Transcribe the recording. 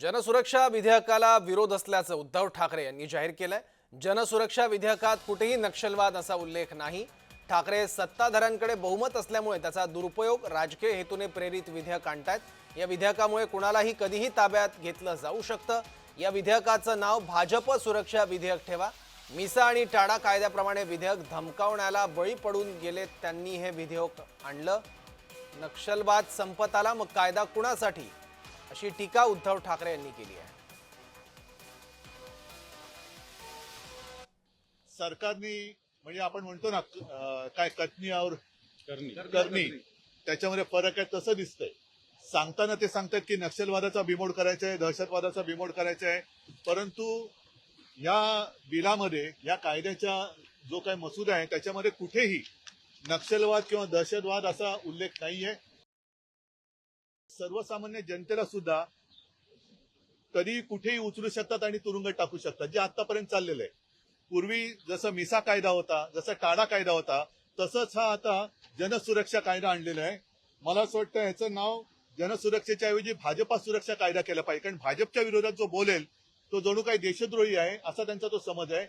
जनसुरक्षा विधेयकाला विरोध असल्याचं उद्धव ठाकरे यांनी जाहीर केलंय. जनसुरक्षा विधेयकात कुठेही नक्षलवाद असा उल्लेख नाही. ठाकरे सत्ताधाऱ्यांकडे बहुमत असल्यामुळे त्याचा दुरुपयोग राजकीय हेतूने प्रेरित विधेयक आणतायत. या विधेयकामुळे कुणालाही कधीही ताब्यात घेतलं जाऊ शकतं. या विधेयकाचं नाव भाजप सुरक्षा विधेयक ठेवा. मिसा आणि टाडा कायद्याप्रमाणे विधेयक धमकावण्याला बळी पडून गेले त्यांनी हे विधेयक आणलं. नक्षलवाद संपत आला मग कायदा कुणासाठी? अशी टीका उद्धव ठाकरे यांनी केली आहे. सरकारने म्हणजे आपण म्हणतो ना काय कथनी और करणी त्याच्यामध्ये फरक आहे तसं दिसतंय. सांगताना ते सांगतात की नक्षलवादाचा बिमोड करायचा आहे दहशतवादाचा बिमोड करायचा आहे परंतु या बिलामध्ये या कायद्याच्या जो काही मसुदा आहे त्याच्यामध्ये कुठेही नक्षलवाद किंवा दहशतवाद असा उल्लेख नाहीये. सर्वसामान्य जनतेला सुद्धा कधी कुठेही उचलू शकतात आणि तुरुंगात टाकू शकतात जे आतापर्यंत चाललेलं आहे. पूर्वी जसं मिसा कायदा होता जसा टाडा कायदा होता तसंच हा आता जनसुरक्षा कायदा आणलेला आहे. मला असं वाटतं याचं नाव जनसुरक्षेच्या ऐवजी भाजपा सुरक्षा कायदा केला पाहिजे कारण भाजपच्या विरोधात जो बोलेल तो जणू काही देशद्रोही आहे असा त्यांचा तो समज आहे.